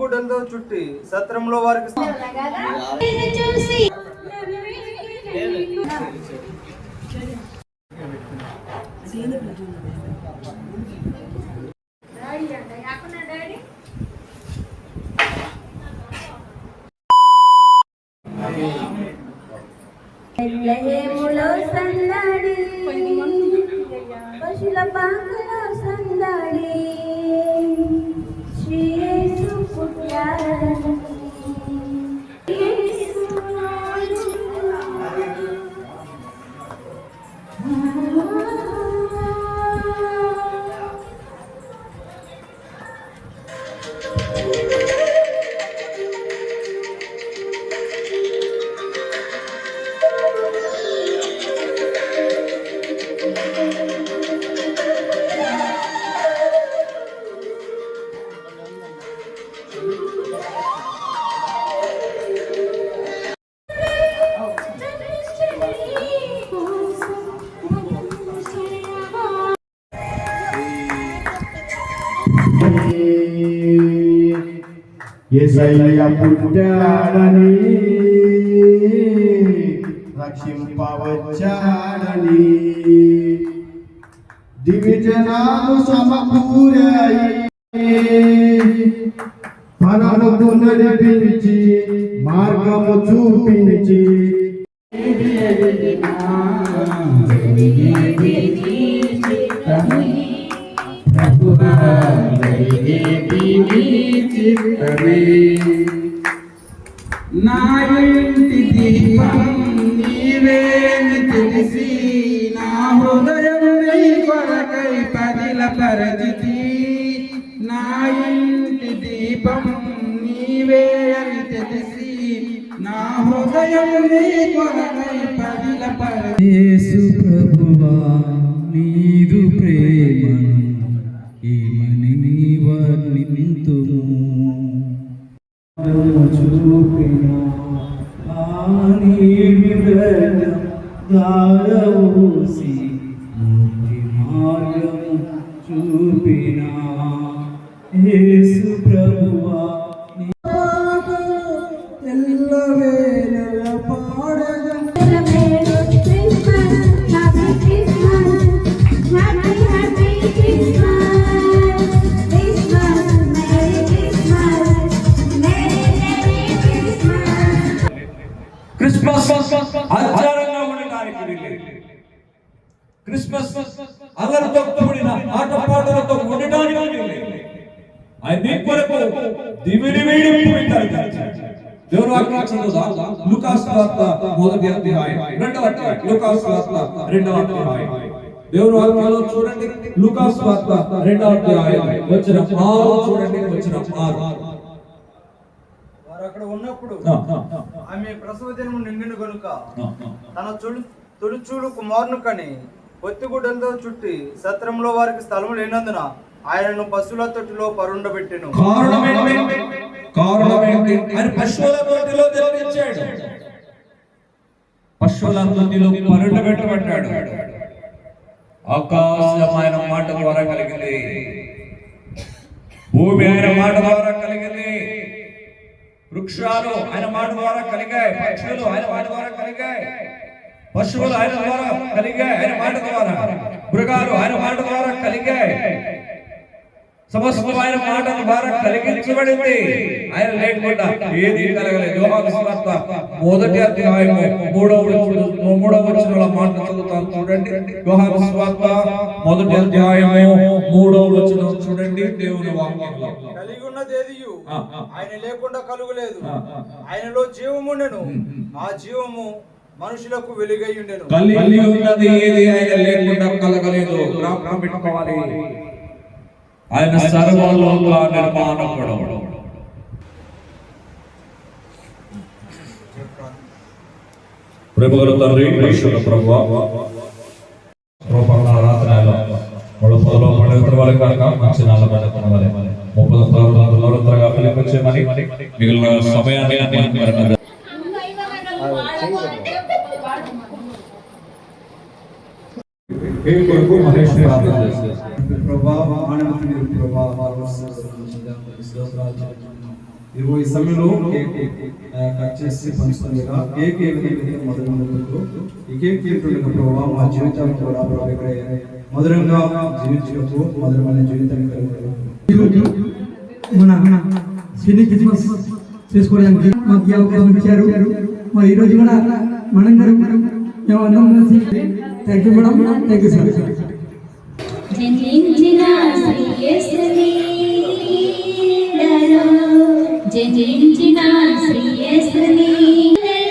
గుడ్డలతో చుట్టి సత్రంలో వారికి చూసి సందడి పశుల పాకలో సందడి శ్రీ యేసు పుట్టాడని. యేసు ఏసయ్య పుట్టాడని రక్షింపవచ్చాడని. దివిజనాలు సమకూరాయి. పరముకు నడిపించి మార్గము చూపించి. Thank you. నా ఇంటి దీపం నీవేని తెలిసి నా హృదయం నీ కొరకై పదిల పరిచితి నా ఇంటి దీపం నీవే అని తెలిసి నా హృదయం నీ కొరకై పదిల పరిచి ప్రభువా దారవూసి ముక్తి మార్గము చూపిన. యేసు ప్రభువా క్రిస్మస్ ఆచారంగా ఉండడానికి వీల్లేదు. క్రిస్మస్ అల్లరితో కూడిన ఆటపాటలతో ఉండడానికి వీల్లేదు. ఆయన నీ కొరకు దివిడి వేడి వింటారు దేవుని వాక్యం చదువుదాం. లూకాసు వార్త మొదటి అధ్యాయం రెండవ అధ్యాయం లూకాసు వార్త రెండవ అధ్యాయం దేవుని వాక్యంలో చూడండి లూకాసు వార్త రెండవ అధ్యాయం వచ్చిన ఆరు చూడండి వచ్చిన ఆరు వారు అక్కడ ఉన్నప్పుడు ఆమె ప్రసవ దినము నిండిన కనుక. తన చుడు తొలిచూడు కుమారును కని పొత్తిగుడ్డలతో చుట్టి సత్రంలో వారికి స్థలము లేనందున ఆయనను పశువుల తొట్టిలో పరుండబెట్టెను. పశువుల తోటిలో జన్మించాడు పశువుల తోటిలో పరుండ పెట్టబడ్డాడు ఆకాశం ఆయన మాట ద్వారా కలిగింది. భూమి ఆయన మాట ద్వారా కలిగింది. వృక్షాలు ఆయన మాట ద్వారా కలిగాయి. పక్షులు ఆయన మాట ద్వారా కలిగాయి. పశువులు ఆయన ద్వారా కలిగాయి. ఆయన మాట ద్వారా. మృగాలు ఆయన మాట ద్వారా కలిగాయి. సమస్తం ఆయన మాట ద్వారా కలిగించబడింది. ఆయన లేకుండా ఏది కలగలేదు. యోహాను మొదటి అధ్యాయం మూడవ మూడవ వచనంలో మాట చదువుతాను. చూడండి. యోహాను మొదటి అధ్యాయం మూడవ వచనం. చూడండి దేవుని వాక్యంలో. ఆయన లేకుండా కలుగులేదు. ఆయనలో జీవముండెను ఆ జీవము మనుషులకు వెలుగై ఉండెను. కలిగి ఉన్నది ఏది ఆయన లేకుండా కలగలేదు. జ్ఞాపకం పెట్టుకోవాలి. ఆయన సర్వలోక నిర్మాణకుడు. ప్రభువుల తండ్రి పరిశుద్ధ ప్రభువా. రూపంగా రాత్రాలు మూడు పదలో పడగల వాళ్ళ కనుక మంచి నాలుగు పడగల వాళ్ళే ముప్పై పదకొండు నవరత్రగా పిలిపించేమని మిగిలిన సమయాన్ని మరణ కొరకు మహేష్ ప్రార్థన చేస్తారు మాటలు మీరు ప్రభా ఇదిగో ఈ సమయంలో కేక్ కట్ చేసి పంచుతుండగా కేక్ ఏ విధంగా మధురంగా ఈ కేక్ తింటుండగా ప్రభావ మా కూడా ప్రభావ మధురంగా జీవించినప్పుడు మధురమైన జీవితాన్ని కలిగి మన సినీ క్రిస్మస్ చేసుకోవడానికి మాకు ఈ అవకాశం ఇచ్చారు. మరి ఈరోజు కూడా మనం మేమందరం కలిసి thank you madam thank you sir జనించిన శ్రీయస్సునీడలో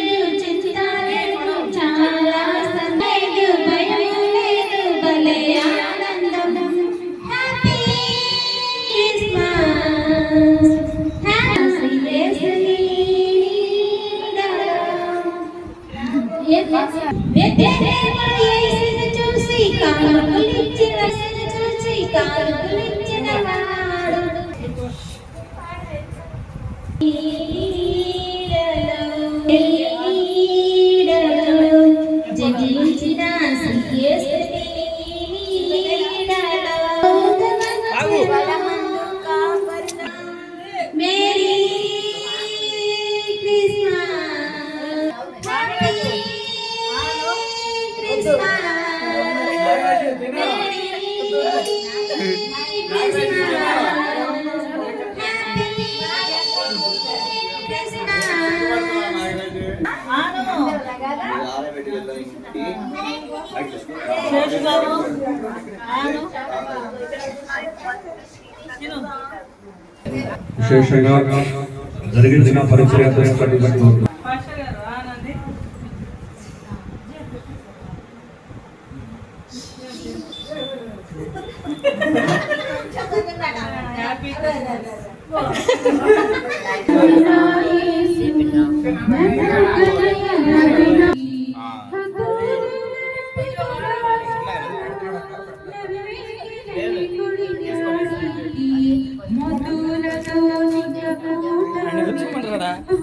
విశేషంగా జరిగించిన పరిచయం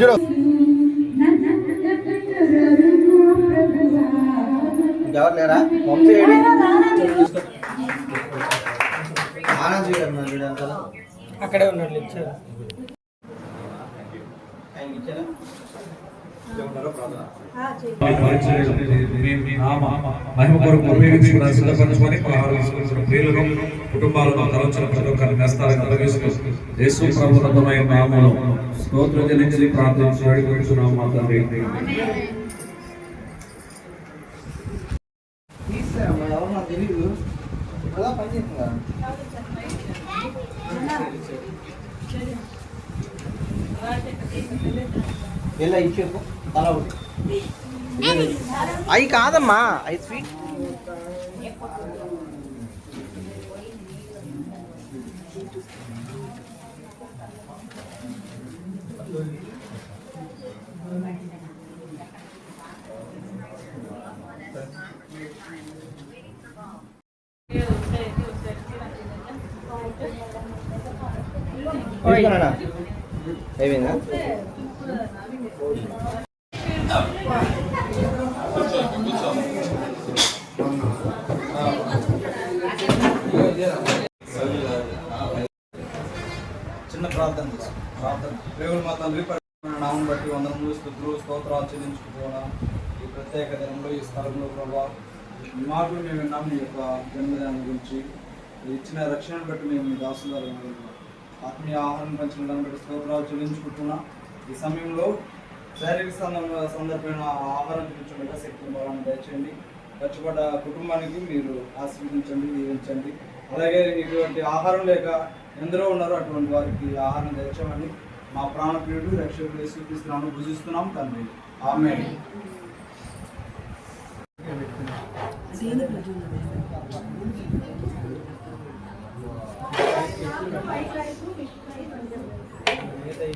బట్టి ఎవరు లేరా ఏడి? ఆనంద్ అంతా. అక్కడే ఉన్నాడు ఇచ్చారు ఆయనకి ఇచ్చారా? నామ మహిమ కొరకు ఉపయోగించుకున్న సిద్ధపరచుకొని పదహారు తీసుకొచ్చిన ప్రియులను కుటుంబాలను తలంచిన ప్రతి ఒక్కరిని నేస్తాలను తొలగిస్తూ యేసు ప్రభుత్వమైన రకమైన స్తోత్ర జనించి చెల్లించి ప్రార్థించి వేడుకుంటున్నాం మా తండ్రి. ఎలా ఇచ్చేపు అలా ఉంటుంది అవి కాదమ్మా అవి స్వీట్ తీసుకున్నానా అయిపోయిందా దేవుడు మా తండ్రి నామం బట్టి వందనములు స్థుతులు స్తోత్రాలు చెల్లించుకుంటున్నా ఈ ప్రత్యేక దినంలో ఈ స్థలంలో ప్రభావ ఈ మాటలు మేము విన్నాం. మీ యొక్క జన్మదినం గురించి ఇచ్చిన రక్షణను బట్టి మేము మీ దాసులు ఆత్మీయ ఆహారం పంచిన దాన్ని బట్టి స్తోత్రాలు చెల్లించుకుంటున్నా ఈ సమయంలో శారీరక సందర్భ సందర్భమైన ఆహారం తీర్చుండగా శక్తి బలాన్ని దయచేయండి. ఖర్చుపడ్డ కుటుంబానికి మీరు ఆశీర్వదించండి దీవించండి. అలాగే ఇటువంటి ఆహారం లేక ఎందరో ఉన్నారో అటువంటి వారికి ఆహారం తెచ్చమని మా ప్రాణప్రియుడు రక్షకుడు యేసుక్రీస్తునామమున భుజిస్తున్నాం తండ్రి. ఆమె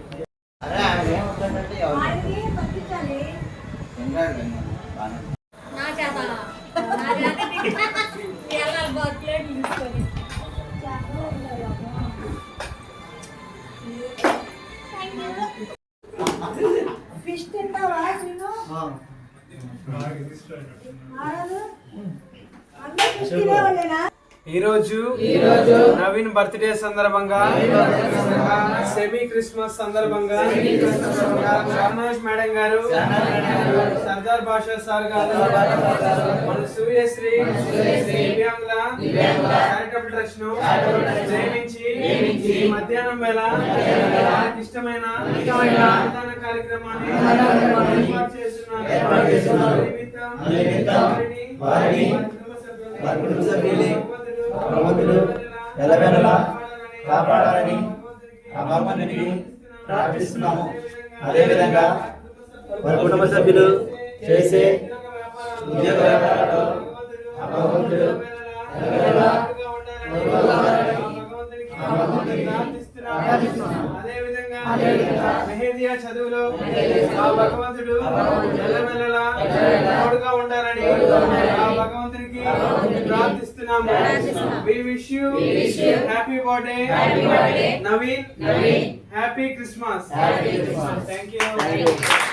నా ఈరోజు నవీన్ బర్త్డే సందర్భంగా సెమీ క్రిస్మస్ సందర్భంగా షర్నాజ్ మేడం గారు సర్దార్ బాషా సార్ గారు మన సూర్యశ్రీ దివ్యాంగుల చారిటబుల్ ట్రస్ట్ను ప్రేమించి ఈ మధ్యాహ్నం వేళ వారికి ఇష్టమైన అన్నదాన కార్యక్రమాన్ని ఏర్పాటు చేస్తున్నారు. నిమిత్తం వారిని వారి కుటుంబ సభ్యుల్ని భగవంతుడు ఎల్లవేళలా కాపాడాలని ఆ భగవంతునికి ప్రార్థిస్తున్నాము. అదేవిధంగా వారి కుటుంబ సభ్యులు చేసే ఉద్యోగ వ్యాపారాల్లో ఆ భగవంతుడు అదేవిధంగా మెహేదియా చదువులో ఆ భగవంతుడు ఎల్లమెల్లలా తోడుగా ఉండాలని ఆ భగవంతునికి ప్రార్థిస్తున్నాము. We wish you happy birthday Naveen happy Christmas thank you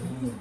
Mm-hmm.